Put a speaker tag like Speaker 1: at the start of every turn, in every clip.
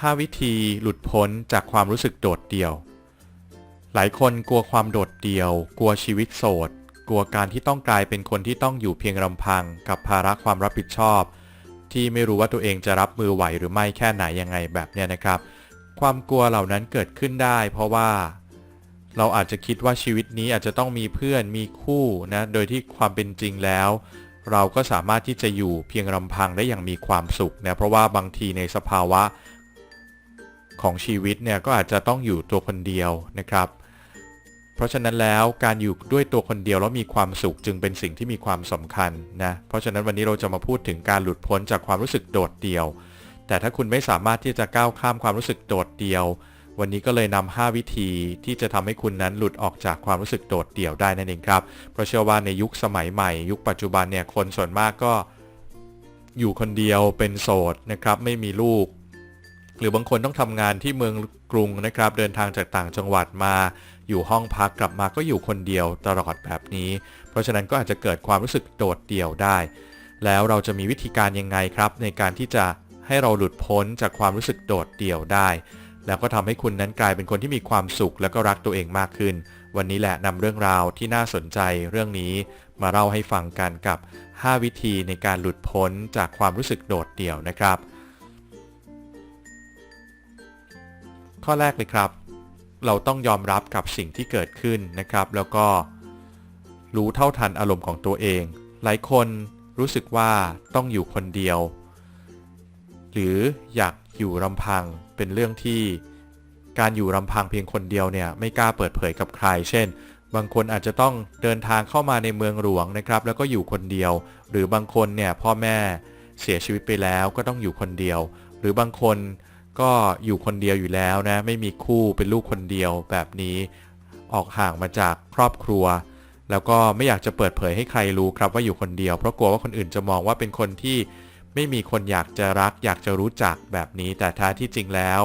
Speaker 1: 5 วิธีหลุดพ้นจากความรู้สึกโดดเดี่ยว หลายคนกลัวความโดดเดี่ยว กลัวชีวิตโสด กลัวการที่ต้องกลายเป็นคนที่ต้องอยู่เพียงลำพัง กับภาระความรับผิดชอบ ที่ไม่รู้ว่าตัวเองจะรับมือไหวหรือไม่แค่ไหนยังไงแบบเนี้ยนะครับ ความกลัวเหล่านั้นเกิดขึ้นได้ เพราะว่าเราอาจจะคิดว่าชีวิตนี้อาจจะต้องมีเพื่อนมีคู่นะ โดยที่ความเป็นจริงแล้ว เราก็สามารถที่จะอยู่เพียงลำพังได้อย่างมีความสุขนะ เพราะว่าบางทีในสภาวะ ของชีวิตเนี่ยก็อาจจะต้องอยู่ตัวคนเดียวนะครับ เพราะฉะนั้นแล้วการอยู่ด้วยตัวคนเดียวแล้วมีความสุขจึงเป็นสิ่งที่มีความสำคัญนะเพราะฉะนั้นวันนี้เราจะมาพูดถึงการหลุดพ้นจากความรู้สึกโดดเดี่ยว แต่ถ้าคุณไม่สามารถที่จะก้าวข้ามความรู้สึกโดดเดี่ยว วันนี้ก็เลยนำ5วิธีที่จะทำให้คุณนั้นหลุดออกจากความรู้สึกโดดเดี่ยวได้นั่นเองครับเพราะเชื่อว่าในยุคสมัยใหม่ ยุคปัจจุบันเนี่ยคนส่วนมากก็อยู่คนเดียวเป็นโสดนะครับไม่มีลูก หรือบางคนต้องทำงานที่เมืองกรุงนะครับ เดินทางจากต่างจังหวัดมาอยู่ห้องพักกลับมาก็อยู่คนเดียวตลอดแบบนี้ เพราะฉะนั้นก็อาจจะเกิดความรู้สึกโดดเดี่ยวได้ แล้วเราจะมีวิธีการยังไงครับ ในการที่จะให้เราหลุดพ้นจากความรู้สึกโดดเดี่ยวได้ แล้วก็ทำให้คุณนั้นกลายเป็นคนที่มีความสุขแล้วก็รักตัวเองมากขึ้น วันนี้แหละนำเรื่องราวที่น่าสนใจเรื่องนี้มาเล่าให้ฟังกันกับ 5 วิธีในการหลุดพ้นจากความรู้สึกโดดเดี่ยวนะครับ ข้อแรกเลยครับ เราต้องยอมรับกับสิ่งที่เกิดขึ้นนะครับ แล้วก็รู้เท่าทันอารมณ์ของตัวเอง หลายคนรู้สึกว่าต้องอยู่คนเดียว หรืออยากอยู่ลำพังเป็นเรื่องที่การอยู่ลำพังเพียงคนเดียวเนี่ยไม่กล้าเปิดเผยกับใคร เช่น บางคนอาจจะต้องเดินทางเข้ามาในเมืองหลวงนะครับ แล้วก็อยู่คนเดียว หรือบางคนเนี่ยพ่อแม่เสียชีวิตไปแล้วก็ต้องอยู่คนเดียว หรือบางคน ก็อยู่คนเดียวอยู่แล้วนะ ไม่มีคู่เป็นลูกคนเดียวแบบนี้ ออกห่างมาจากครอบครัว แล้วก็ไม่อยากจะเปิดเผยให้ใครรู้ครับว่าอยู่คนเดียว เพราะกลัวว่าคนอื่นจะมองว่าเป็นคนที่ไม่มีคนอยากจะรัก อยากจะรู้จักแบบนี้ แต่ท้าที่จริงแล้ว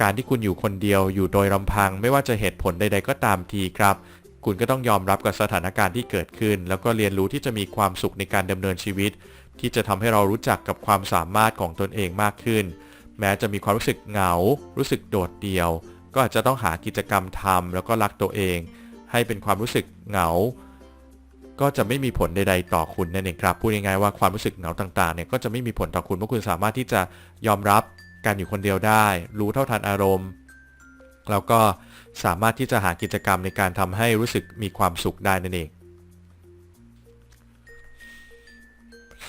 Speaker 1: การที่คุณอยู่คนเดียวอยู่โดยลำพัง ไม่ว่าจะเหตุผลใด ๆ ก็ตามทีครับ คุณก็ต้องยอมรับกับสถานการณ์ที่เกิดขึ้น แล้วก็เรียนรู้ที่จะมีความสุขในการดำเนินชีวิต ที่จะทำให้เรารู้จักกับความสามารถของตนเองมากขึ้น แม้จะมีความรู้สึกเหงา รู้สึกโดดเดี่ยว ก็อาจจะต้องหากิจกรรมทำแล้วก็รักตัวเอง ให้เป็นความรู้สึกเหงา ก็จะไม่มีผลใดๆต่อคุณนั่นเองครับพูดง่ายๆว่าความรู้สึกเหงาต่างๆเนี่ยก็จะไม่มีผลต่อคุณเพราะคุณสามารถที่จะยอมรับการอยู่คนเดียวได้ รู้เท่าทันอารมณ์ แล้วก็สามารถที่จะหากิจกรรมในการทำให้รู้สึกมีความสุขได้นั่นเอง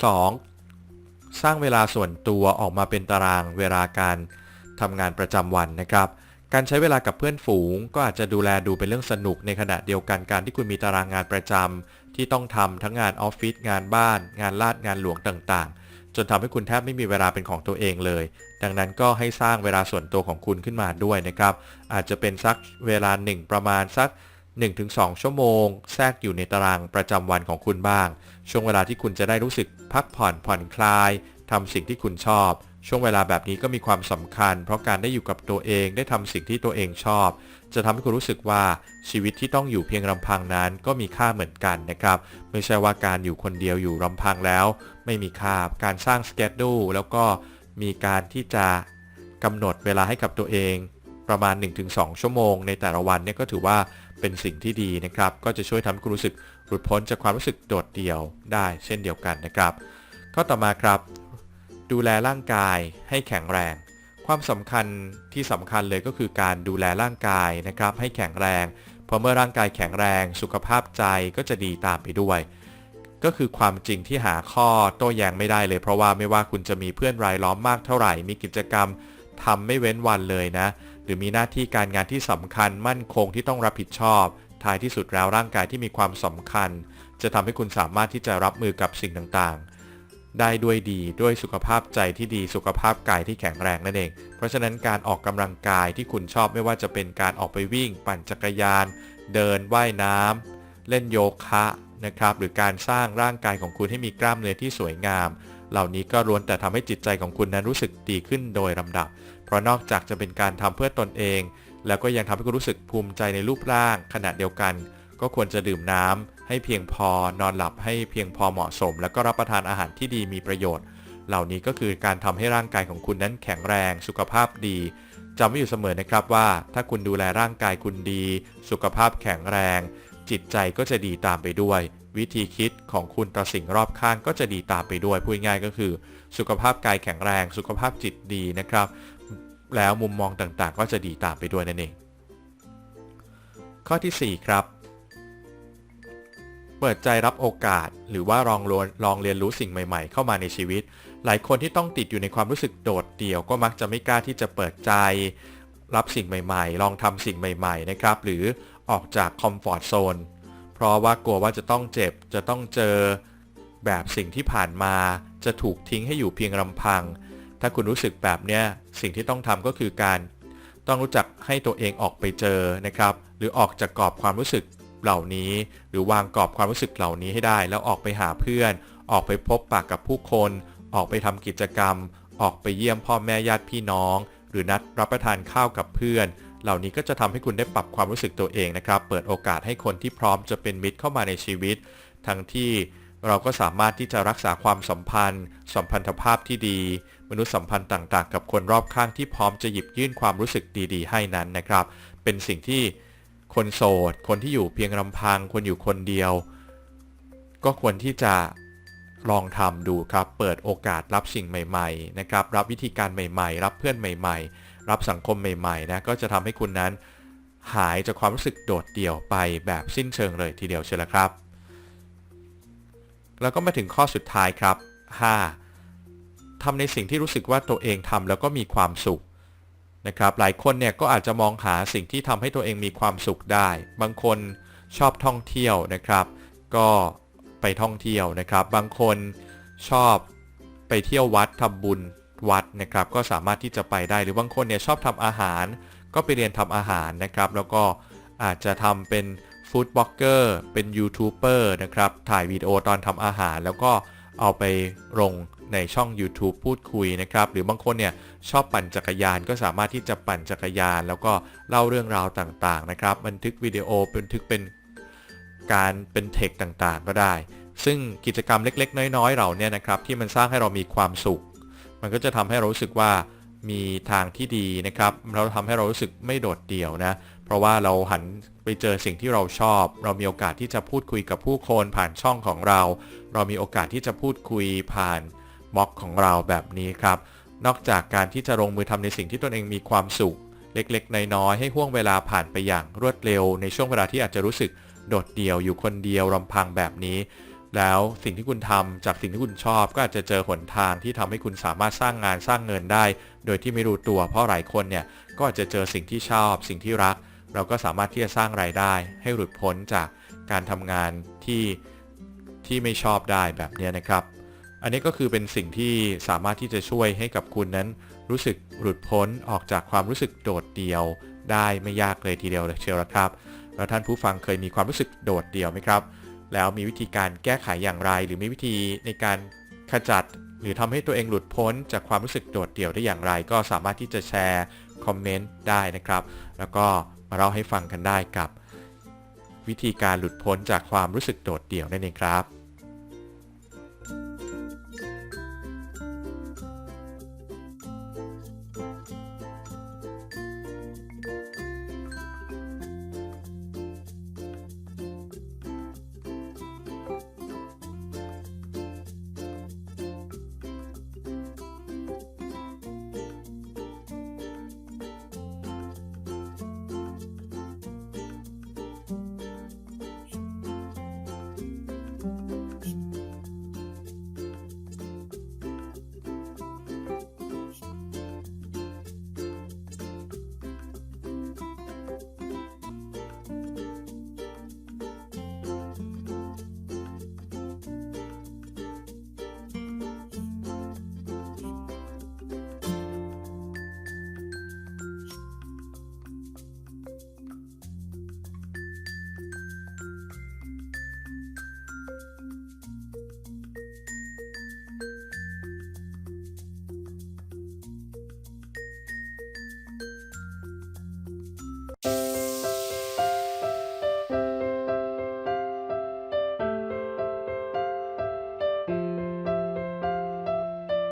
Speaker 1: 2. สร้างเวลาส่วนตัวออกมาเป็นตารางเวลาการทำงานประจำวันนะครับ การใช้เวลากับเพื่อนฝูง ก็อาจจะดูแลดูเป็นเรื่องสนุกในขณะเดียวกันการที่คุณมีตารางงานประจำที่ต้องทำทั้งงานออฟฟิศงานบ้าน งานลาดงานหลวงต่างๆ จนทำให้คุณแทบไม่มีเวลาเป็นของตัวเองเลย ดังนั้นก็ให้สร้างเวลาส่วนตัวของคุณขึ้นมาด้วยนะครับ อาจจะเป็นสักเวลาหนึ่งประมาณสัก 1-2 ชั่วโมง แทรกอยู่ในตารางประจำวันของคุณบ้าง ช่วงเวลาที่คุณจะได้รู้สึกพักผ่อนผ่อนคลายทำสิ่งที่คุณชอบ ช่วงเวลาแบบนี้ก็มีความสำคัญ เพราะการได้อยู่กับตัวเองได้ทำสิ่งที่ตัวเองชอบ จะทำให้คุณรู้สึกว่าชีวิตที่ต้องอยู่เพียงลำพังนั้นก็มีค่าเหมือนกันนะครับ ไม่ใช่ว่าการอยู่คนเดียวอยู่ลำพังแล้ว ไม่มีค่าการสร้างสเกจดูแล้วก็มีการที่จะกำหนดเวลาให้กับตัวเอง ประมาณ 1-2 ชั่วโมงในแต่ละวันเนี่ยก็ถือว่า เป็นสิ่งที่ดีนะครับ ก็จะช่วยทำให้คุณรู้สึกหลุดพ้นจากความรู้สึกโดดเดี่ยวได้เช่นเดียวกันนะครับ ข้อต่อมาครับ ดูแลร่างกายให้แข็งแรง ความสำคัญที่สำคัญเลยก็คือการดูแลร่างกายนะครับ ให้แข็งแรงเพราะเมื่อร่างกายแข็งแรงสุขภาพใจก็จะดีตามไปด้วย ก็คือความจริงที่หาข้อโต้แย้งไม่ได้เลยเพราะว่าไม่ว่าคุณจะมีเพื่อนรายล้อมมากเท่าไหร่ มีกิจกรรม ทำไม่เว้นวันเลยนะ หรือมีหน้าที่การงานที่สำคัญมั่นคงที่ต้องรับผิดชอบท้ายที่สุดแล้วร่างกายที่มีความสำคัญ จะทำให้คุณสามารถที่จะรับมือกับสิ่งต่างๆ ได้ด้วยดีด้วยสุขภาพใจที่ดีสุขภาพกายที่แข็งแรงนั่นเอง เพราะฉะนั้นการออกกำลังกายที่คุณชอบไม่ว่าจะเป็นการออกไปวิ่ง ปั่นจักรยาน เดินว่ายน้ำเล่นโยคะนะครับหรือการสร้างร่างกายของคุณให้มีกล้ามเนื้อที่สวยงาม เหล่านี้ก็ล้วนแต่ทำให้จิตใจของคุณนั้นรู้สึกดีขึ้นโดยลำดับ เพราะนอกจากจะเป็นการทำเพื่อตนเอง แล้วก็ยังทำให้คุณรู้สึกภูมิใจในรูปร่าง ขณะเดียวกัน ก็ควรจะดื่มน้ำให้เพียงพอนอนหลับให้เพียงพอเหมาะสม แล้วก็รับประทานอาหารที่ดีมีประโยชน์ เหล่านี้ก็คือการทำให้ร่างกายของคุณนั้นแข็งแรงสุขภาพดีจำไว้อยู่เสมอนะครับว่า ถ้าคุณดูแลร่างกายคุณดี สุขภาพแข็งแรง จิตใจก็จะดีตามไปด้วย วิธีคิดของคุณต่อสิ่งรอบข้างก็จะดีตามไปด้วยพูดง่ายก็คือ สุขภาพกายแข็งแรง สุขภาพจิตดีนะครับ แล้วมุมมองต่างๆ ก็จะดีตามไปด้วยนั่นเอง ข้อที่ 4 ครับ เปิดใจรับโอกาส หรือว่าลองลองเรียนรู้สิ่งใหม่ ๆ เข้ามาในชีวิต หลายคนที่ต้องติดอยู่ในความรู้สึกโดดเดี่ยวก็มักจะไม่กล้าที่จะเปิดใจรับสิ่งใหม่ ๆ ลองทำสิ่งใหม่ ๆ นะครับ หรือออกจากคอมฟอร์ทโซน ราะว่ากลัวว่าจะต้องเจ็บ จะต้องเจอแบบสิ่งที่ผ่านมาจะถูกทิ้งให้อยู่เพียงลำพัง ถ้าคุณรู้สึกแบบเนี้ยสิ่งที่ต้องทำก็คือการ ต้องรู้จักให้ตัวเองออกไปเจอนะครับ หรือออกจากกรอบความรู้สึกเหล่านี้ หรือวางกรอบความรู้สึกเหล่านี้ให้ได้ แล้วออกไปหาเพื่อน ออกไปพบปากกับผู้คน ออกไปทำกิจกรรม ออกไปเยี่ยมพ่อแม่ญาติพี่น้อง หรือนัดรับประทานข้าวกับเพื่อน เหล่านี้ก็จะทำให้คุณได้ปรับความรู้สึกตัวเองนะครับ เปิดโอกาสให้คนที่พร้อมจะเป็นมิตรเข้ามาในชีวิต ทั้งที่เราก็สามารถที่จะรักษาความสัมพันธ์ สัมพันธภาพที่ดี มนุษยสัมพันธ์ต่างๆ กับคนรอบข้างที่พร้อมจะหยิบยื่นความรู้สึกดีๆ ให้นั้นนะครับ เป็นสิ่งที่คนโสด คนที่อยู่เพียงลำพัง คนอยู่คนเดียว ก็ควรที่จะลองทำดูครับ เปิดโอกาสรับสิ่งใหม่ ๆ นะครับ รับวิธีการใหม่ ๆ รับเพื่อนใหม่ ๆ รับสังคมใหม่ๆนะก็จะทำให้คุณนั้น หายจากความรู้สึกโดดเดี่ยวไปแบบสิ้นเชิงเลยทีเดียวเชียวละครับ แล้วก็มาถึงข้อสุดท้ายครับ 5. ทำในสิ่งที่รู้สึกว่าตัวเองทำแล้วก็มีความสุขนะครับหลายคนเนี่ยก็อาจจะมองหาสิ่งที่ทำให้ตัวเองมีความสุขได้ บางคนชอบท่องเที่ยวนะครับ ก็ไปท่องเที่ยวนะครับ บางคนชอบไปเที่ยววัดทำบุญ วัดนะครับก็สามารถที่จะไปได้หรือบางคนเนี่ยชอบทำอาหาร ก็ไปเรียนทำอาหารนะครับ แล้วก็อาจจะทำเป็นฟู้ดบล็อกเกอร์เป็นยูทูบเบอร์นะครับถ่ายวิดีโอตอนทำอาหาร แล้วก็เอาไปลงในช่อง YouTube พูดคุยนะครับ หรือบางคนเนี่ยชอบปั่นจักรยานก็สามารถที่จะปั่นจักรยาน แล้วก็เล่าเรื่องราวต่างๆนะครับบันทึกวิดีโอบันทึกเป็นการเป็นเทคต่างๆ ก็ได้ ซึ่งกิจกรรมเล็ก ๆ น้อยๆ เราเนี่ยนะครับที่มันสร้างให้เรามีความสุข มันก็จะทำให้เรารู้สึกว่ามีทางที่ดีนะครับเราทำให้เรารู้สึกไม่โดดเดี่ยวนะ เพราะว่าเราหันไปเจอสิ่งที่เราชอบ เรามีโอกาสที่จะพูดคุยกับผู้คนผ่านช่องของเรา เรามีโอกาสที่จะพูดคุยผ่านบล็อกของเราแบบนี้ครับ นอกจากการที่จะลงมือทำในสิ่งที่ตนเองมีความสุข เล็กๆ น้อยๆให้ห่วงเวลาผ่านไปอย่างรวดเร็ว ในช่วงเวลาที่อาจจะรู้สึกโดดเดี่ยวอยู่คนเดียวลำพังแบบนี้ แล้วสิ่งที่คุณทำจากสิ่งที่คุณชอบ ก็อาจจะเจอหนทางที่ทำให้คุณสามารถสร้างงานสร้างเงินได้ โดยที่ไม่รู้ตัว เพราะหลายคนเนี่ยก็อาจจะเจอสิ่งที่ชอบ สิ่งที่รัก เราก็สามารถที่จะสร้างรายได้ ให้หลุดพ้นจากการทำงานที่ที่ไม่ชอบได้แบบนี้นะครับ อันนี้ก็คือเป็นสิ่งที่สามารถที่จะช่วยให้กับคุณนั้น รู้สึกหลุดพ้นออกจากความรู้สึกโดดเดี่ยว ได้ไม่ยากเลยทีเดียวเลยเชียวละครับ แล้วท่านผู้ฟังเคยมีความรู้สึกโดดเดี่ยวไหมครับ แล้วมีวิธีการแก้ไขอย่างไร หรือมีวิธีในการขจัด หรือทำให้ตัวเองหลุดพ้น จากความรู้สึกโดดเดี่ยวได้อย่างไร ก็สามารถที่จะแชร์คอมเมนต์ได้นะครับ แล้วก็มาเล่าให้ฟังกันได้กับ วิธีการหลุดพ้นจากความรู้สึกโดดเดี่ยวนั่นเองครับ